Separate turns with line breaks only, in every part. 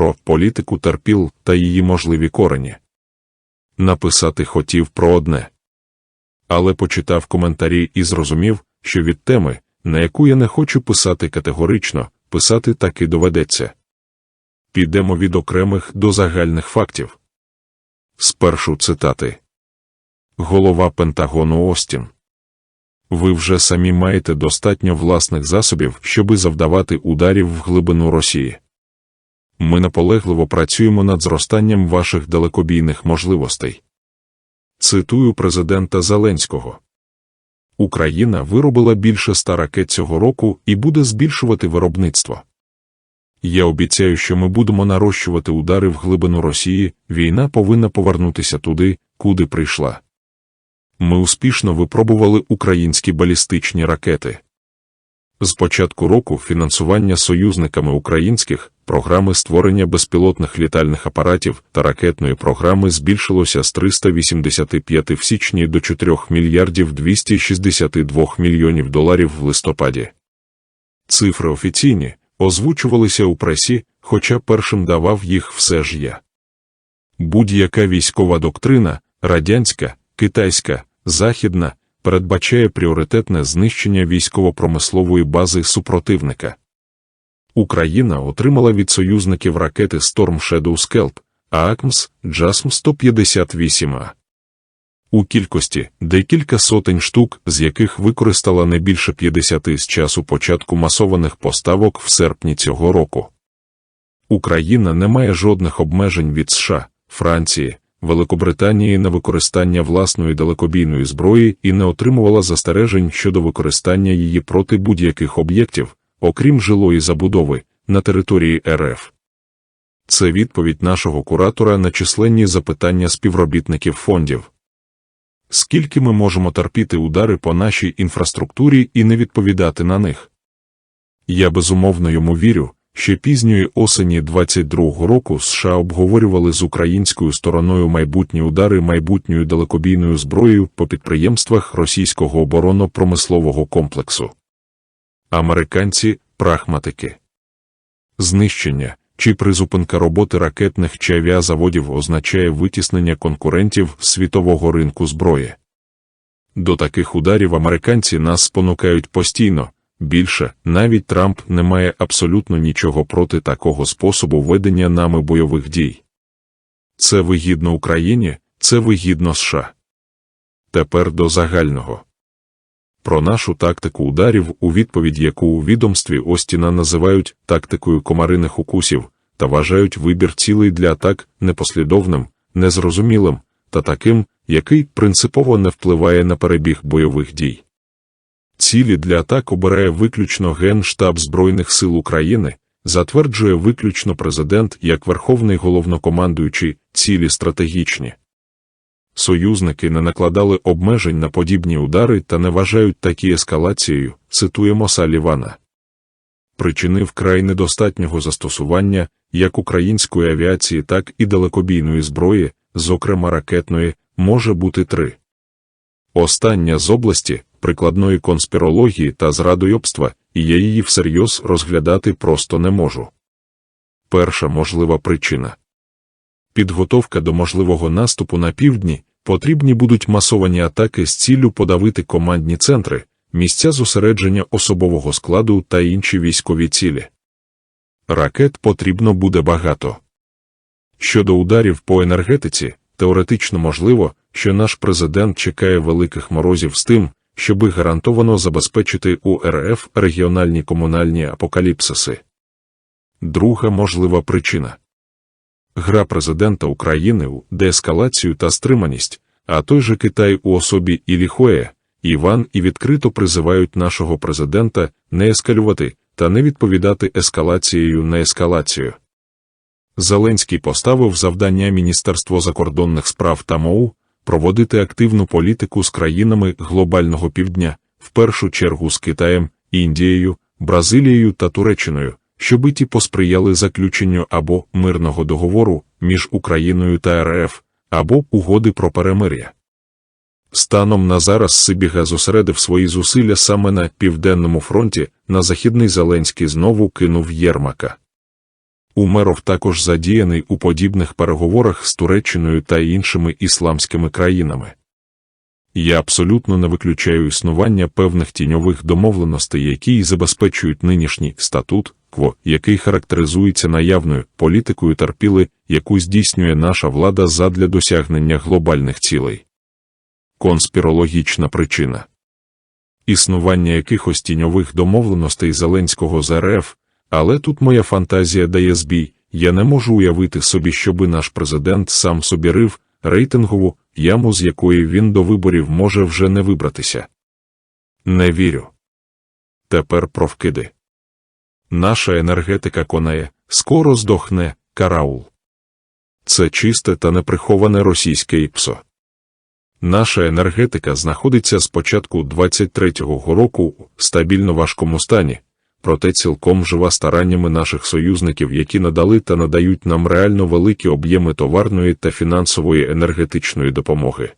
про політику терпіл та її можливі корені. Написати хотів про одне. Але почитав коментарі і зрозумів, що від теми, на яку я не хочу писати категорично, писати таки доведеться. Підемо від окремих до загальних фактів. Спершу цитати. Голова Пентагону Остін. Ви вже самі маєте достатньо власних засобів, щоби завдавати ударів в глибину Росії. Ми наполегливо працюємо над зростанням ваших далекобійних можливостей. Цитую президента Зеленського. Україна виробила більше ста ракет цього року і буде збільшувати виробництво. Я обіцяю, що ми будемо нарощувати удари в глибину Росії, війна повинна повернутися туди, куди прийшла. Ми успішно випробували українські балістичні ракети. З початку року фінансування союзниками українських програми створення безпілотних літальних апаратів та ракетної програми збільшилося з 385 в січні до 4 мільярдів 262 мільйонів доларів в листопаді. Цифри офіційні озвучувалися у пресі, хоча першим давав їх все ж я. Будь-яка військова доктрина, радянська, китайська, західна, передбачає пріоритетне знищення військово-промислової бази супротивника. Україна отримала від союзників ракети Storm Shadow Scalp, ААКМС, JASM 158А. У кількості декілька сотень штук, з яких використала не більше 50 з часу початку масованих поставок в серпні цього року. Україна не має жодних обмежень від США, Франції, Великобританії на використання власної далекобійної зброї і не отримувала застережень щодо використання її проти будь-яких об'єктів, окрім жилої забудови, на території РФ. Це відповідь нашого куратора на численні запитання співробітників фондів. Скільки ми можемо терпіти удари по нашій інфраструктурі і не відповідати на них? Я безумовно йому вірю, Ще пізньої осені 22-го року США обговорювали з українською стороною майбутні удари майбутньою далекобійною зброєю по підприємствах російського оборонно-промислового комплексу. Американці прагматики. Знищення чи призупинка роботи ракетних чи авіазаводів означає витіснення конкурентів світового ринку зброї. До таких ударів американці нас спонукають постійно. Більше, навіть Трамп не має абсолютно нічого проти такого способу ведення нами бойових дій. Це вигідно Україні, це вигідно США. Тепер до загального. Про нашу тактику ударів, у відповідь яку у відомстві Остіна називають тактикою комариних укусів та вважають вибір цілей для атак непослідовним, незрозумілим та таким, який принципово не впливає на перебіг бойових дій. Цілі для атак обирає виключно Генштаб Збройних сил України, затверджує виключно президент як верховний головнокомандуючий, цілі стратегічні. Союзники не накладали обмежень на подібні удари та не вважають такі ескалацією, цитуємо Салівана. Причини вкрай недостатнього застосування як української авіації, так і далекобійної зброї, зокрема ракетної, може бути три. Остання з області прикладної конспірології та зрадойобства, і я її всерйоз розглядати просто не можу. Перша можлива причина підготовка до можливого наступу на півдні потрібні будуть масовані атаки з ціллю подавити командні центри, місця зосередження особового складу та інші військові цілі. Ракет потрібно буде багато. Щодо ударів по енергетиці, теоретично можливо, що наш президент чекає великих морозів з тим, щоби гарантовано забезпечити у РФ регіональні комунальні апокаліпсиси. Друга можлива причина гра президента України у деескалацію та стриманість, а той же Китай у особі Іліхоє, Іван і відкрито призивають нашого президента не ескалювати та не відповідати ескалацією на ескалацію. Зеленський поставив завдання Міністерство закордонних справ та МОУ проводити активну політику з країнами глобального півдня, в першу чергу з Китаєм, Індією, Бразилією та Туреччиною, щоби ті посприяли заключенню або мирного договору між Україною та РФ, або угоди про перемир'я. Станом на зараз Сибіга зосередив свої зусилля саме на південному фронті, на західний Зеленський знову кинув Єрмака. Умеров також задіяний у подібних переговорах з Туреччиною та іншими ісламськими країнами. Я абсолютно не виключаю існування певних тіньових домовленостей, які й забезпечують нинішній статут, кво, який характеризується наявною політикою терпіли, яку здійснює наша влада задля досягнення глобальних цілей. Конспірологічна причина існування якихось тіньових домовленостей Зеленського з РФ, але тут моя фантазія дає збій, я не можу уявити собі, щоби наш президент сам собі рив рейтингову яму, з якої він до виборів може вже не вибратися. Не вірю. Тепер про вкиди. Наша енергетика конає, скоро здохне караул. Це чисте та неприховане російське ІПСО. Наша енергетика знаходиться з початку 23-го року у стабільно важкому стані, проте цілком жива стараннями наших союзників, які надали та надають нам реально великі об'єми товарної та фінансової енергетичної допомоги.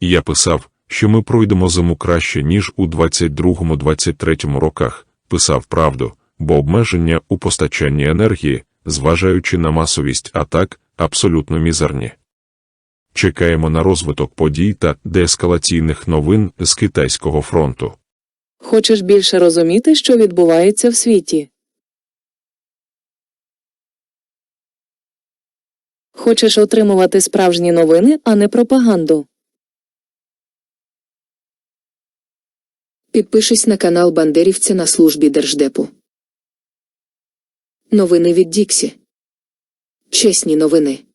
Я писав, що ми пройдемо зиму краще, ніж у 22-23 роках, писав правду, бо обмеження у постачанні енергії, зважаючи на масовість атак, абсолютно мізерні. Чекаємо на розвиток подій та деескалаційних новин з китайського фронту.
Хочеш більше розуміти, що відбувається в світі? Хочеш отримувати справжні новини, а не пропаганду?
Підпишись на канал Бандерівця на службі Держдепу. Новини від Діксі. Чесні новини.